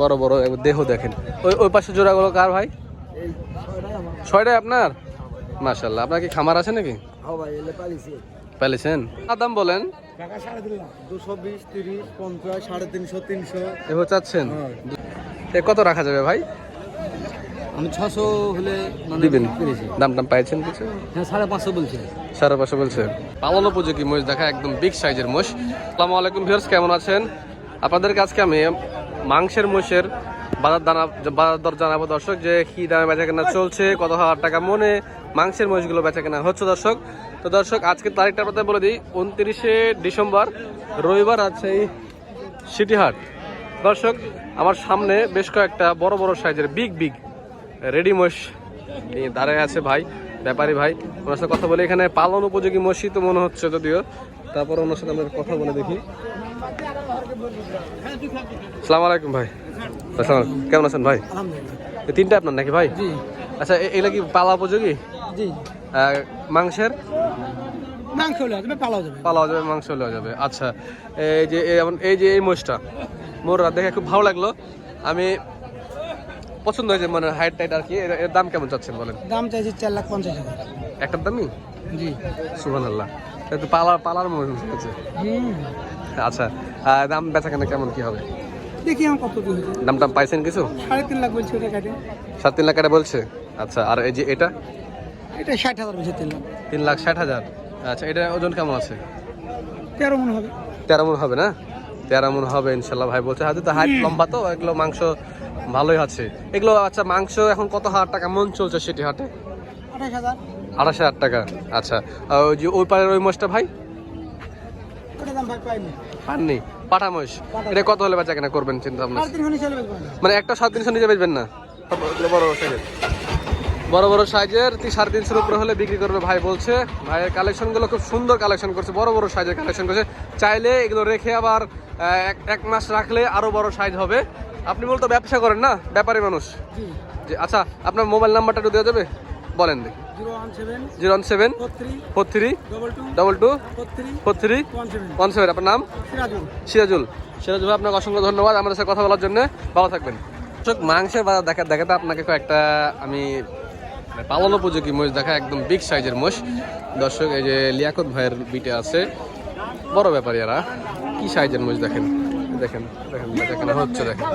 বড় বড় দেহ দেখেন। ওই ওই পাশে জোড়াগুলো কার ভাই? ছয়টাই আপনার? মাশাল্লাহ আপনার কি খামার আছে নাকি? পেলেছেন? দাম বলেন। সাড়ে চাচ্ছেন? এ কত রাখা যাবে ভাই? আমি ছশো হলে মানে দিবেন। দাম টাম পাইছেন কিছু? হ্যাঁ সাড়ে পাঁচশো বলছে। বলছে। পালন উপযোগী মোষ দেখা একদম বিগ সাইজের মোষ আসসালামু আলাইকুম ভিউয়ার্স কেমন আছেন? আপনাদের কাছকে আমি মাংসের মোষের বাজার দানা, বাজার দর জানাব দর্শক, যে কি দামে বেচা কেনা চলছে, কত হাজার টাকা মনে মাংসের মোষগুলো বেচা কেনা হচ্ছে দর্শক। তো দর্শক আজকের তারিখটা আপনাদের বলে দিই, উনত্রিশে ডিসেম্বর, রবিবার আছে এই সিটিহাট। দর্শক, আমার সামনে বেশ কয়েকটা বড় বড় সাইজের, বিগ বিগ, রেডি মোষ দাঁড়ায় আছে ভাই, ব্যাপারী ভাই। ওনার সাথে কথা বলে, এখানে পালন উপযোগী মসি তো মনে হচ্ছে যদিও। তারপর ওনার সাথে আমরা কথা বলে দেখি। সালাম আলাইকুম ভাই। আসসালাম কেমন আছেন ভাই? তিনটা আপনার নাকি ভাই? জি। আচ্ছা এগুলা কি পালা উপযোগী? মাংসের? মাংস পালাও যাবে। পালাও যাবে মাংস যাবে। আচ্ছা এই যে এই এই যে এই মোষটা মোর দেখে খুব ভালো লাগল। আমি পছন্দ হয়েছে মানে হাইট টাইট আর কি। এর দাম কেমন চাচ্ছেন বলেন? দাম চাইছি চার লাখ পঞ্চাশ হাজার। একটার দামই? জি। সুবান আল্লাহ পালার পালার মনে হচ্ছে আচ্ছা দাম বেচা কেনা কেমন কি হবে? দেখি আমার কত দূর দাম টাম পাইছেন কিছু? সাড়ে তিন লাখ বলছি ওটা কাটে। সাত তিন লাখ টাকা বলছে? আচ্ছা আর এই যে এটা? এটা ষাট হাজার বলছে তিন লাখ। তিন লাখ ষাট হাজার। আচ্ছা এটা ওজন কেমন আছে? তেরো মনে হবে। তেরো মন হবে না? তেরো মন হবে ইনশাল্লাহ ভাই বলছে। হয়তো তো হাইট লম্বা তো এগুলো মাংস ভালোই আছে এগুলো আচ্ছা মাংস এখন কত হাজার টাকা? মন চলছে সেটি হাটে? আঠাশ হাজার। আঠাশ হাজার টাকা। আচ্ছা ওই যে ওই পারের ওই মোষটা ভাই ওটা দাম ভাই পাইনি পাননি? পাঠা মোষ এটা কত হলে বেচা কেনা করবেন চিন্তা ভাবনা? মানে একটা সাড়ে তিনশো নিচে বেচবেন না? বড় বড় সাইজের। বড় বড় সাইজের তুই সাড়ে তিনশোর উপরে হলে বিক্রি করবে ভাই বলছে। ভাইয়ের কালেকশনগুলো খুব সুন্দর কালেকশন করছে বড় বড় সাইজের কালেকশন করছে। চাইলে এগুলো রেখে আবার এক এক মাস রাখলে আরও বড় সাইজ হবে। আপনি বলতো ব্যবসা করেন না? ব্যাপারী মানুষ? যে আচ্ছা আপনার মোবাইল নাম্বারটা একটু দেওয়া যাবে? বলেন দেখি। Zero one seven zero one seven four three double two four three one seven. আপনার নাম? সিরাজুল। সিরাজুল। সিরাজুল ভাই আপনাকে অসংখ্য ধন্যবাদ। আমাদের সাথে কথা বলার জন্য। ভালো থাকবেন। দর্শক, মাংসের বাজার দেখা দেখাতে আপনাকে কয়েকটা আমি মানে পালন উপযোগী মোষ দেখা একদম বিগ সাইজের মোষ দর্শক এই যে লিয়াকত ভাইয়ের বিটে আছে। বড় ব্যাপারী এরা। কি সাইজের মোষ দেখেন? দেখেন দেখেন দেখেন হচ্ছে দেখেন।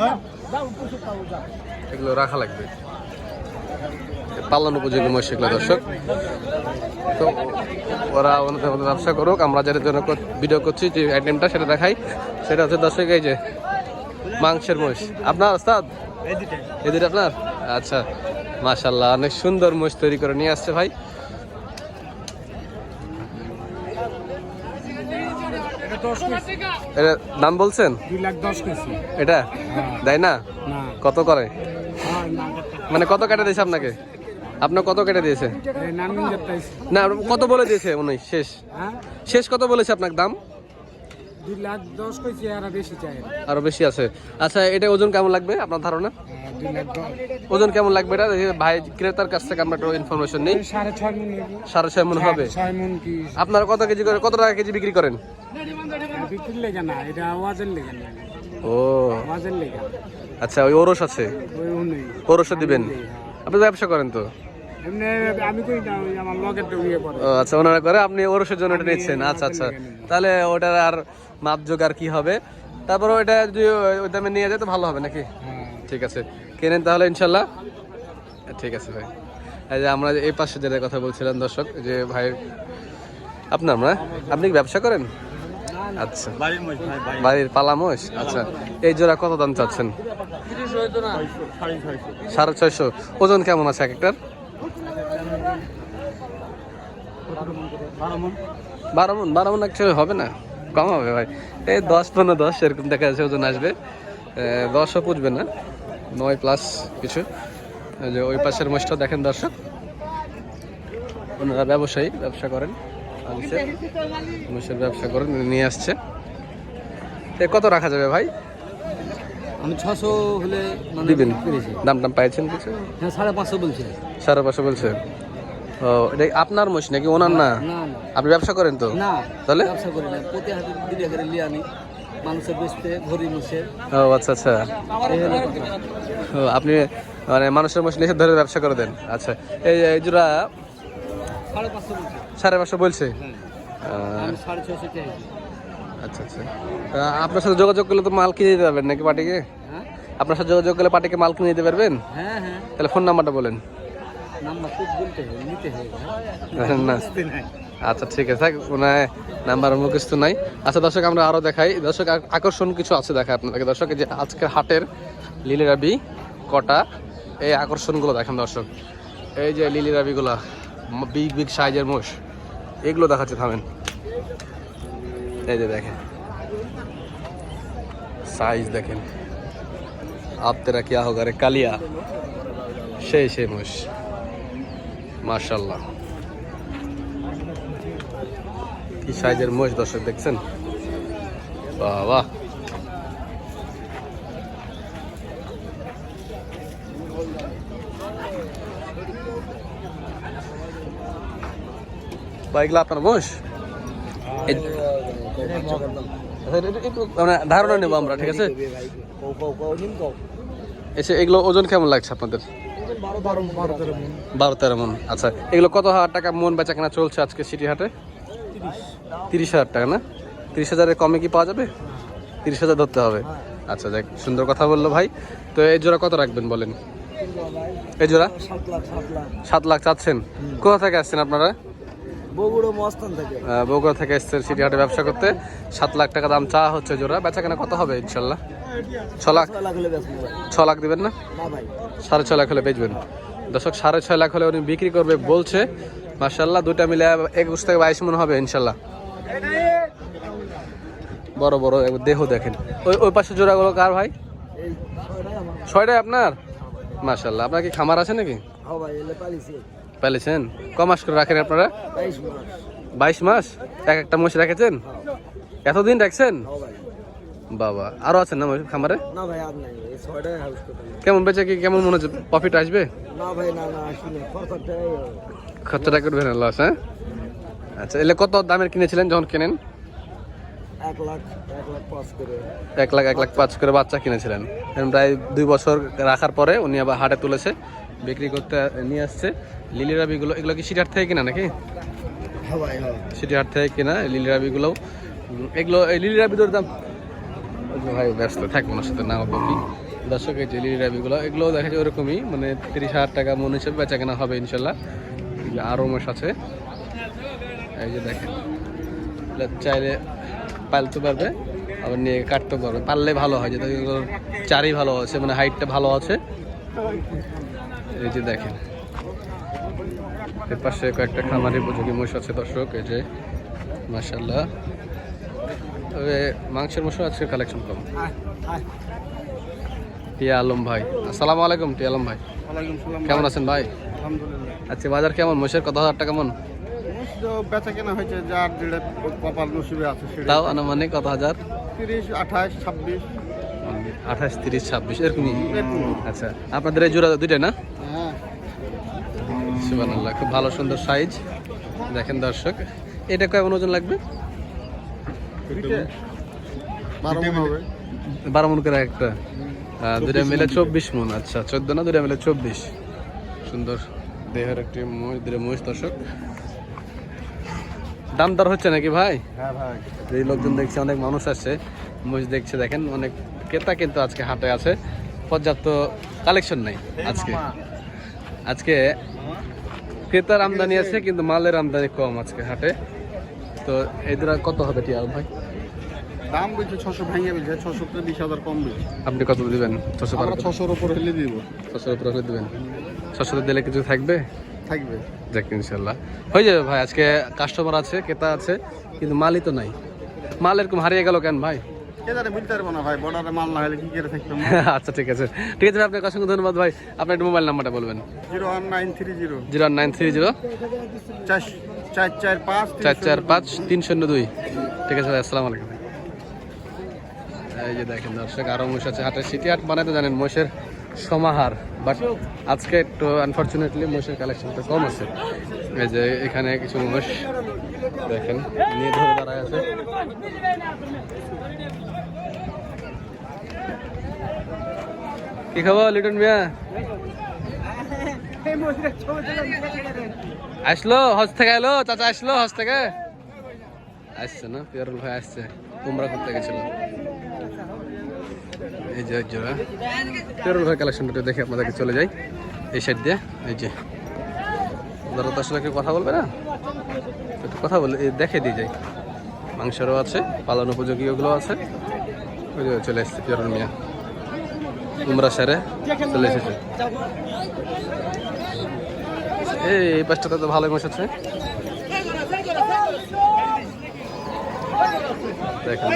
এগুলো রাখা লাগবে। পালন উপযোগী এগুলো দর্শক। তো ওরা ওনাদের মধ্যে ব্যবসা করুক আমরা যেটা জন্য ভিডিও করছি যে আইটেমটা সেটা দেখাই। সেটা হচ্ছে দর্শক এই যে মাংসের মোষ আপনার ওস্তাদ? এদের আপনার? আচ্ছা মাশাল্লাহ অনেক সুন্দর মোষ তৈরি করে নিয়ে আসছে ভাই। এটা দাম বলছেন? এটা? দেয় না? না। কত করে? হ্যাঁ মানে কত কাটা দিয়েছে আপনাকে? আপনার কত কেটে দিয়েছে? না কত বলে দিয়েছে উনি শেষ। হ্যাঁ? শেষ কত বলেছে আপনার দাম? আর বেশি আছে। আচ্ছা এটা ওজন কেমন লাগবে আপনার ধারণা? হ্যাঁ, ওজন কেমন লাগবে এটা? ভাই ক্রেতার কাছ থেকে আমরা একটু ইনফরমেশন নেই। সাড়ে ছয় মন হবে? আপনারা কত কেজি করে কত টাকা কেজি বিক্রি করেন? না ও। আচ্ছা ওই ওরস আছে? ওরসও দিবেন? আপনি ব্যবসা করেন তো? ইয়ে ও আচ্ছা ওনারা করে আপনি ওরসের জন্য এটা নিচ্ছেন। আচ্ছা আচ্ছা। তাহলে ওটার আর মাপযোগ আর কি হবে? তারপর ওইটা যদি ওই- দামে নিয়ে যায় তো ভালো হবে নাকি? হ্যাঁ। ঠিক আছে। কেনেন তাহলে ইনশাল্লাহ? ঠিক আছে ভাই। এই যে আমরা এই পাশে যেটা কথা বলছিলাম দর্শক যে ভাই আপনার না? আপনি কি ব্যবসা করেন? আচ্ছা। বাড়ির বাড়ির। পালামোষ আচ্ছা। এই জোড়া কত দাম চাচ্ছেন? সাড়ে ছয়শো। সাড়ে ছয়শো। ওজন কেমন আছে এক একটার? বারো মন। বারো মন একচুয়ালি হবে না কম হবে ভাই। এই দশ পনেরো দশ এরকম দেখা যাচ্ছে ওজন আসবে। দশও পুজবে না নয় প্লাস কিছু। যে ওই পাশের মোষটা দেখেন দর্শক। ওনারা ব্যবসায়ী ব্যবসা করেন। আনছে মোষের ব্যবসা করেন নিয়ে আসছে। এ কত রাখা যাবে ভাই? আমি ছশো হলে মানে দিবেন। দাম টাম পাইছেন কিছু? হ্যাঁ সাড়ে পাঁচশো বলছে। সাড়ে পাঁচশো বলছে। ও এটা আপনার মোষ নাকি ওনার না আপনি ব্যবসা করেন তো? না তাহলে? ব্যবসা করি না। প্রতি হাতে দিলে করে লিয়ে আনি। মানুষের বেচতে ঘড়ি মোষের ও আচ্ছা আচ্ছা। ও, আপনি মানে মানুষের মধ্যে নিষেধ ধরে ব্যবসা করে দেন। আচ্ছা এই এই জোড়া সাড়ে পাঁচশো বলছি। হ্যাঁ। আচ্ছা আচ্ছা। আপনার সাথে যোগাযোগ করলে তো মাল কিনে দিতে পারবেন নাকি পার্টিকে? হ্যাঁ? আপনার সাথে যোগাযোগ করলে পার্টিকে মাল কিনে দিতে পারবেন? হ্যাঁ হ্যাঁ। তাহলে ফোন নাম্বারটা বলেন। আচ্ছা ঠিক আছে। থাক মানে নাম্বার মুখস্থ নাই। আচ্ছা দর্শক, আমরা আরও দেখাই। দর্শক আক- আকর্ষণ কিছু আছে দেখাই আপনাদেরকে। দর্শক যে আজকের হাটের লিলি রাবি কটা, এই আকর্ষণগুলো দেখেন দর্শক। এই যে লিলি রাবিগুলা, বিগ বিগ সাইজের মোষ, এগুলো দেখাচ্ছে, থামেন। এই যে দেখেন, সাইজ দেখেন। আপ তেরা কিয়া হোগা রে কালিয়া? সেই সেই মোষ। মার্শাল্লাহ কি সাইজের মোষ দর্শক দেখছেন? বাবা। বাইকলা আপনার মোষ? মানে ধারণা নেব আমরা ঠিক আছে? এসে এগুলো ওজন কেমন লাগছে আপনাদের? বারো তেরো মন। আচ্ছা এগুলো কত হাজার টাকা মন বেচা কেনা চলছে আজকে সিটি হাটে? তিরিশ হাজার টাকা না? তিরিশ হাজারের কমে কি পাওয়া যাবে? তিরিশ হাজার ধরতে হবে। আচ্ছা যাক সুন্দর কথা বলল ভাই। তো এই জোড়া কত রাখবেন বলেন? এই জোড়া? সাত লাখ চাচ্ছেন। কোথা থেকে আসছেন আপনারা? বগুড়া থেকে। এসছেন সিটি হাটে ব্যবসা করতে। সাত লাখ টাকা দাম চা হচ্ছে জোড়া। বেচা কেনা কত হবে ইনশাল্লাহ? ছ লাখ? ছ লাখ দিবেন না? সাড়ে ছয় লাখ হলে বেচবেন। দর্শক সাড়ে ছয় লাখ হলে উনি বিক্রি করবে বলছে। মার্শাল্লাহ দুটা মিলে একুশ থেকে বাইশ মন হবে ইনশাল্লাহ বড় বড় দেহ দেখেন। ওই ওই পাশে জোড়াগুলো কার ভাই? ছয়টাই আপনার? মার্শাল্লাহ আপনার কি খামার আছে নাকি? হ্যাঁ পেলেছেন ক মাস করে রাখেন আপনারা? বাইশ মাস। এক একটা মোষ রেখেছেন? এতদিন রাখছেন? হ্যাঁ বাবা। আরও আছেন না খামারে? না ভাই আর নাই। এই ছয়টাই হাউস কেমন বেচে কি কেমন মনে হচ্ছে? প্রফিট আসবে? না ভাই না না আসলে খরচাটা করবেন লস হ্যাঁ? আচ্ছা এলে কত দামের কিনেছিলেন যখন কেনেন? এক লাখ এক লাখ পাঁচ করে। এক লাখ এক লাখ পাঁচ করে বাচ্চা কিনেছিলেন। প্রায় দুই বছর রাখার পরে উনি আবার হাটে তুলেছে বিক্রি করতে নিয়ে আসছে। লিলি রাবিগুলো এগুলো কি সিটি হাট থেকে কিনা নাকি? হ্যাঁ হ্যাঁ। সিটি হাট থেকে কিনা লিলি রাবিগুলো এগুলো এই লিলি রাবিগুলোর দাম ভাই ব্যস্ত থাকব ওনার সাথে নাও বলি দর্শক, এই লিলি রাবিগুলো এগুলো দেখা যায় ওরকমই। মানে তিরিশ হাজার টাকা মন হিসেবে বেচা কেনা হবে ইনশাল্লাহ। আরও মাস আছে। এই যে দেখেন চাইলে পালতে পারবে, আবার নিয়ে কাটতে পারবে। পারলে ভালো হয় যেটা চারই ভালো আছে মানে হাইটটা ভালো আছে। এই যে দেখেন, এর পাশে কয়েকটা খামারে উপযোগী মোষ আছে দর্শক, এই যে মাসাল্লাহ তবে মাংসের মোষও আজকে কালেকশন কম। টিয়া আলম ভাই। আসসালামু আলাইকুম টিয়া আলম ভাই। কেমন আছেন ভাই? আচ্ছা বাজার কেমন? মোষের কত হাজার টাকা মন? বেচা কেনা হয়েছে যার যেটা কপাল নসিবে আছে সেটা তাও আনুমানিক কত হাজার? তিরিশ আঠাশ ছাব্বিশ। আঠাশ তিরিশ ছাব্বিশ এরকমই। আচ্ছা আপনাদের এই জোড়া দুইটা না? হ্যাঁ। খুব ভালো সুন্দর সাইজ দেখেন দর্শক এটা কেমন ওজন লাগবে? বারো মন করে। একটা। দুটা মিলে চব্বিশ মন। আচ্ছা চোদ্দ না? দুটা মিলে চব্বিশ। সুন্দর দেহের একটি মহিষ দুটা মহিষ দর্শক। দাম দর হচ্ছে নাকি ভাই? হ্যাঁ ভাই। এই লোকজন দেখছে অনেক মানুষ আসছে মহিষ দেখছে দেখেন অনেক ক্রেতা কিন্তু আজকে হাটে আছে। পর্যাপ্ত কালেকশন নাই আজকে। আজকে ক্রেতার আমদানি আছে কিন্তু মালের আমদানি কম আজকে হাটে। তো এই দুটা কত হবে টিয়া ভাই? দাম বলছে ছশো ভেঙে বলছে ছশো বিশ হাজার কম বলছে। আপনি কত দিবেন? ছশো বারো ছশোর উপর হলে দিব। ছশোর উপরে হলে দিবেন। ছশোতে দিলে কিছু থাকবে? থাকবে। যাক ইনশাল্লাহ। হয়ে যাবে ভাই আজকে কাস্টমার আছে ক্রেতা আছে কিন্তু মালই তো নাই। মাল এরকম হারিয়ে গেল কেন ভাই? কে জানে বুঝতে পারব না ভাই বর্ডারে মাল না হলে কি করে থাকতাম? আচ্ছা ঠিক আছে। ঠিক আছে আপনাকে অসংখ্য ধন্যবাদ ভাই। আপনার মোবাইল নাম্বারটা বলবেন। Zero one nine three zero. Zero nine three zero. চার চার চার পাঁচ চার চার পাঁচ তিন শূন্য দুই। ঠিক আছে আসসালাম আলাইকুম এই যে দেখেন দর্শক আরও মহিষ আছে। হাটের সিটি হাট বানাতে জানেন মহিষের সমাহার। বাট আজকে একটু আনফর্চুনেটলি মহিষের কালেকশনটা কম আছে। এই যে এখানে কিছু মহিষ দেখেন নিয়ে ধরে দাঁড়ায় আছে। কি খবর লিটন মিয়া? আসলো, হজ থেকে এলো, চাচা আসলো হজ থেকে। আসছে না, পিয়ারুল ভাই আসছে তোমরা করতে গেছিল। এই যে জোড়া পিয়ারুল ভাই কালেকশনটা দেখে আপনাদেরকে চলে যাই, এই সাইড দিয়ে, এই যে। ওনারা তো আসলে কেউ কথা বলবে না? একটু কথা বলে দেখে দিয়ে যাই। মাংসেরও আছে, পালন উপযোগী ওগুলো আছে। ওই চলে এসছে পিয়ারুল মিয়া। উমরা সেরে চলে এসেছে। এই এই পাশটাতে তো ভালোই আছে দেখেন।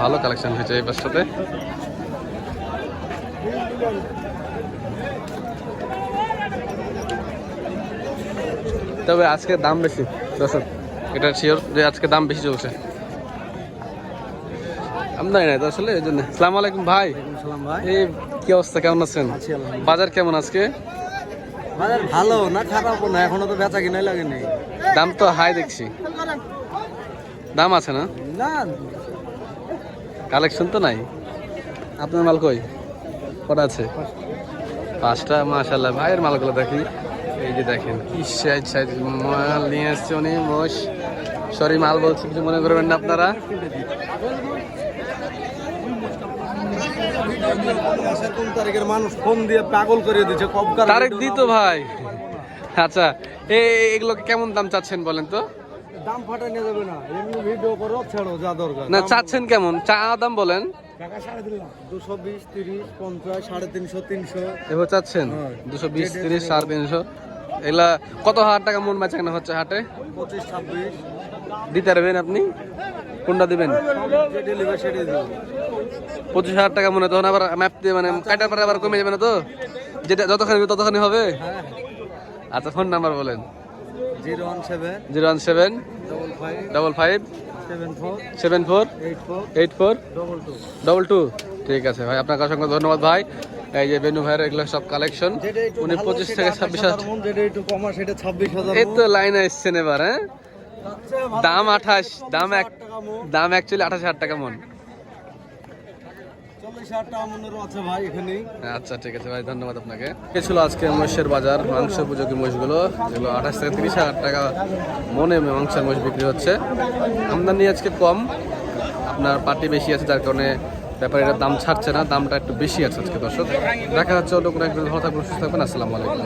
ভালো কালেকশন হয়েছে এই পাশটাতে। তবে আজকে দাম বেশি, দর্শক, এটা শিওর যে আজকে দাম বেশি চলছে। আমদানি নাই তো আসলে এই জন্য। সালাম আলাইকুম ভাই। এই কি অবস্থা? কেমন আছেন? বাজার কেমন আজকে? বাজার ভালো না খারাপও না এখনও তো বেচা কিনাই লাগেনি দাম তো হাই দেখছি। দাম আছে না? না। কালেকশন তো নাই। আপনার মাল কই? কটা আছে? পাঁচটা মাশাল্লাহ ভাইয়ের মালগুলো দেখি। এই যে দেখেন কি সাইজ সাইজ মাল নিয়ে এসছে উনি সরি মাল বলছি কিছু মনে করবেন না আপনারা। কোন তারিখের মানুষ ফোন দিয়ে পাগল করে দিচ্ছে তো ভাই। আচ্ছা এগুলো কেমন দাম চাচ্ছেন বলেন তো? দাম ফাটা নিয়ে যাবে না এমনি ভিডিও করো ছেড়ো যা দরকার। না চাচ্ছেন কেমন? চা দাম বলেন। দুশো বিশ তিরিশ পঞ্চাশ সাড়ে তিনশো তিনশো। এবার চাচ্ছেন? হ্যাঁ। দুশো বিশ তিরিশ সাড়ে তিনশো। এগুলা কত হাজার টাকা মন বেচা কেনা হচ্ছে হাটে? পঁচিশ ছাব্বিশ। দিতে পারবেন আপনি? কোনটা দিবেন? পঁচিশ হাজার টাকা মনে হয়, তখন আবার ম্যাপ দিয়ে মানে কাটার পরে আবার কমে যাবে না তো? যেটা যতখানি ততখানি হবে? আচ্ছা ফোন নাম্বার বলেন। Zero one seven zero one seven double five seven four eight four double two ঠিক আছে ভাই আপনাকে অসংখ্য ধন্যবাদ ভাই। এই যে বেনু ভাইয়ের এগুলো সব কালেকশন উনি পঁচিশ থেকে ছাব্বিশ হাজার এই। তো লাইনে এসছেন এবার হ্যাঁ? দাম আঠাশ দাম এক দাম অ্যাকচুয়ালি আঠাশ হাজার টাকা মন। আচ্ছা ঠিক আছে ভাই ধন্যবাদ আপনাকে। এ ছিল আজকে মহিষের বাজার মাংস উপযোগী মহিষগুলো যেগুলো আঠাশ থেকে তিরিশ হাজার টাকা মনে মাংসের মহিষ বিক্রি হচ্ছে। আমদানি আজকে কম আপনার পার্টি বেশি আছে যার কারণে ব্যাপারীরা দাম ছাড়ছে না দামটা একটু বেশি আছে আজকে দর্শক। দেখা যাচ্ছে অন্য কোনো একজন ভালো থাকবেন সুস্থ থাকবেন আসসালামু আলাইকুম।